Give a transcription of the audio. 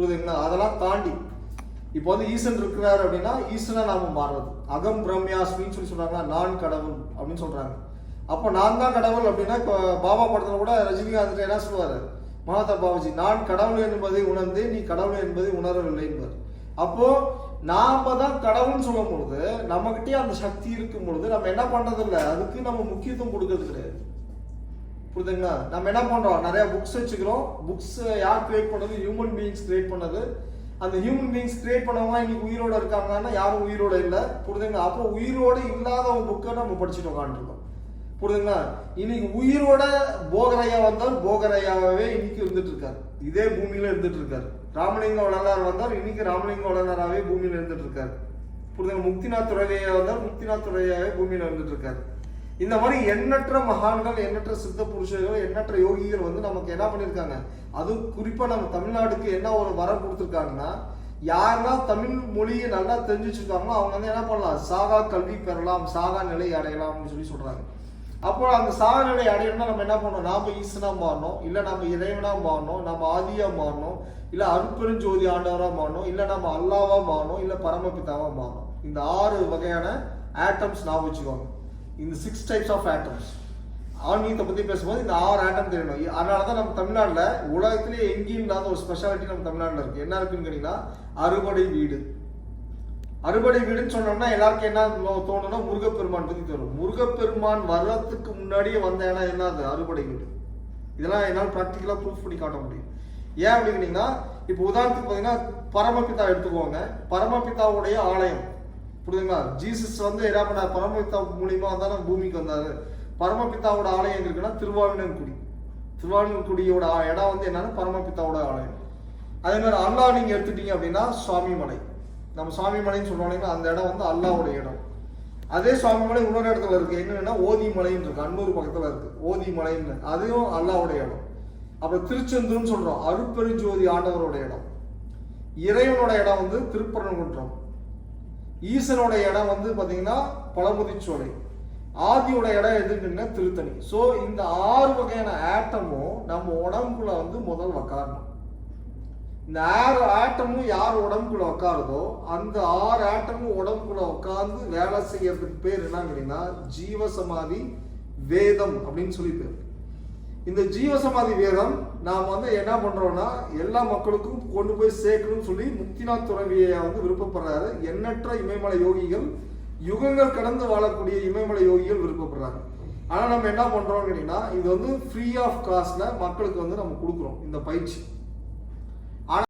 புரியுதுங்களா அதெல்லாம் தாண்டி இப்போ வந்து ஈசன் இருக்கிறார் அப்படின்னா ஈசனா நாம மாறுறது. அகம் பிரம்யாஸ்மின்னு சொல்லி சொல்றாங்களா? நான் கடவுள் அப்படின்னு சொல்றாங்க. அப்போ நான் தான் கடவுள் அப்படின்னா இப்போ பாபா படத்துல கூட ரஜினிகாந்த் என்ன சொல்லுவாரு? மகாதா பாபாஜி நான் கடவுள் என்பதை உணர்ந்து நீ கடவுள் என்பதை உணரவில்லை என்பார் அப்போ நாம தான் கடவுள்னு சொல்லும் பொழுது நம்மகிட்டயே அந்த சக்தி இருக்கும் பொழுது நம்ம என்ன பண்றது இல்லை அதுக்கு நம்ம முக்கியத்துவம் கொடுக்கறது கிடையாது. புரியுதுங்களா நம்ம என்ன பண்றோம்? நிறைய புக்ஸ் வச்சுக்கிறோம். புக்ஸ் யார் கிரியேட் பண்ணது? ஹியூமன் பீயிங்ஸ் கிரியேட் பண்ணது. அந்த ஹியூமன் பீயிங்ஸ் கிரியேட் பண்ணவங்க இன்னைக்கு உயிரோட இருக்காங்கன்னா யாரும் உயிரோட இல்லை. புரியுதுங்களா அப்போ உயிரோட இல்லாத ஒரு புக்கை நம்ம படிச்சுட்டு உட்காந்துருக்கோம் புரியுதுங்களா இன்னைக்கு உயிரோட போகரையா வந்தால் போகரையாவே இன்னைக்கு இருந்துட்டு இருக்காரு. இதே பூமியில இருந்துட்டு இருக்காரு. ராமலிங்க வளனார் வந்தார். இன்னைக்கு ராமலிங்க வளனாராவே பூமியில இருந்துட்டு இருக்காரு. புரியுதுங்க முக்திநாத் துறையா வந்தால் முக்திநாத் துறையாவே பூமியில இருந்துட்டு இருக்காரு. இந்த மாதிரி எண்ணற்ற மகான்கள் எண்ணற்ற சித்த புருஷர்கள் எண்ணற்ற யோகிகள் வந்து நமக்கு என்ன பண்ணியிருக்காங்க அதுவும் குறிப்பாக நம்ம தமிழ்நாடுக்கு என்ன ஒரு வரம் கொடுத்துருக்காங்கன்னா யாரெல்லாம் தமிழ் மொழியை நல்லா தெரிஞ்சுச்சிருக்காங்களோ அவங்க வந்து என்ன பண்ணலாம்? சாகா கல்வி பெறலாம் சாகா நிலை அடையலாம் அப்படின்னு சொல்லி சொல்கிறாங்க அப்போ அந்த சாகா நிலை அடையணும்னா நம்ம என்ன பண்ணணும்? நாம் ஈசனாக மாறணும் இல்லை நம்ம இறைவனாக மாறணும் நம்ம ஆதியாக மாறணும் இல்லை அருட்பெருஞ்சோதி ஆண்டவராக மாறணும் இல்லை நம்ம அல்லாவாக மாறணும் இல்லை பரமபிதாவாக மாறணும். இந்த ஆறு வகையான ஆட்டம்ஸ் நான் வச்சுக்கோங்க. இந்த சிக்ஸ் டைப்ஸ் ஆஃப் ஆட்டம்ஸ் ஆன்மீகத்தை பற்றி பேசும்போது இந்த ஆறு ஆட்டம் தெரியணும் அதனால தான் நம்ம தமிழ்நாட்டில் உலகத்திலே எங்கேயும் இல்லாத ஒரு ஸ்பெஷாலிட்டி நம்ம தமிழ்நாட்டில் இருக்குது என்ன இருக்குன்னு கேட்டிங்கன்னா அறுபடை வீடு. அறுபடை வீடுன்னு சொன்னோம்னா எல்லாருக்கும் என்ன தோணும்னா முருகப்பெருமான் பற்றி தோணும். முருகப்பெருமான் வர்றதுக்கு முன்னாடியே வந்த இடம் என்னது? அறுபடை வீடு. இதெல்லாம் என்னால் ப்ராக்டிக்கலாக ப்ரூஃப் பண்ணி காட்ட முடியும். ஏன் அப்படின்னீங்கன்னா இப்போ உதாரணத்துக்கு பார்த்தீங்கன்னா பரமபிதா எடுத்துக்கோங்க. பரமபிதாவுடைய ஆலயம். புரியுதுங்களா? ஜீசஸ் வந்து என்ன பண்ணார்? பரமபிதா மூலியமா வந்தாலும் பூமிக்கு வந்தார். பரமபிதாவோட ஆலயம் எங்க இருக்குன்னா திருவாவினன்குடி திருவாவினன்குடியோட ஆ- இடம் வந்து என்னன்னா பரமபிதாவோட ஆலயம். அதே மாதிரி அல்லா நீங்க எடுத்துட்டீங்க அப்படின்னா சுவாமி மலை நம்ம சுவாமி மலைன்னு சொல்லுவோம் அந்த இடம் வந்து அல்லாவோட இடம். அதே சுவாமி மலை இன்னொரு இடத்துல இருக்கு. என்னன்னா ஓதி மலைன்னு இருக்கு. அன்னூர் பக்கத்துல இருக்கு. ஓதி மலைன்னு அதுவும் அல்லாவோட இடம். அப்புறம் திருச்செந்தூர்னு சொல்றோம். அருப்பெருஞ்சோதி ஆண்டவரோட இடம். இறைவனோட இடம் வந்து திருப்பரங்குன்றம். ஈசனோட இடம் வந்து பார்த்தீங்கன்னா பழமுதிச்சோலை ஆதியோட இடம் எதுக்குன்னா திருத்தணி. ஸோ இந்த ஆறு வகையான ஆட்டமும் நம்ம உடம்புக்குள்ள வந்து முதல் உக்காரணும் இந்த ஆறு ஆட்டமும் யார் உடம்புக்குள்ள உட்காருதோ அந்த ஆறு ஆட்டமும் உடம்புக்குள்ள உட்காந்து வேலை செய்யறதுக்கு பேர் என்ன கேட்டீங்கன்னா ஜீவசமாதி வேதம் அப்படின்னு சொல்லி பேர். இந்த ஜீவசமாதி வேதம் நாம் வந்து என்ன பண்றோம்னா எல்லா மக்களுக்கும் கொண்டு போய் சேர்க்கணும்னு சொல்லி முக்திநாத் துறவியை வந்து விருப்பப்படுறாரு. எண்ணற்ற இமயமலை யோகிகள் யுகங்கள் கடந்து வாழக்கூடிய இமயமலை யோகிகள் விருப்பப்படுறாங்க. ஆனால் நம்ம என்ன பண்றோம்னு கேட்டீங்கன்னா இது வந்து ஃப்ரீ ஆஃப் காஸ்ட்ல மக்களுக்கு வந்து நம்ம கொடுக்குறோம் இந்த பயிற்சி.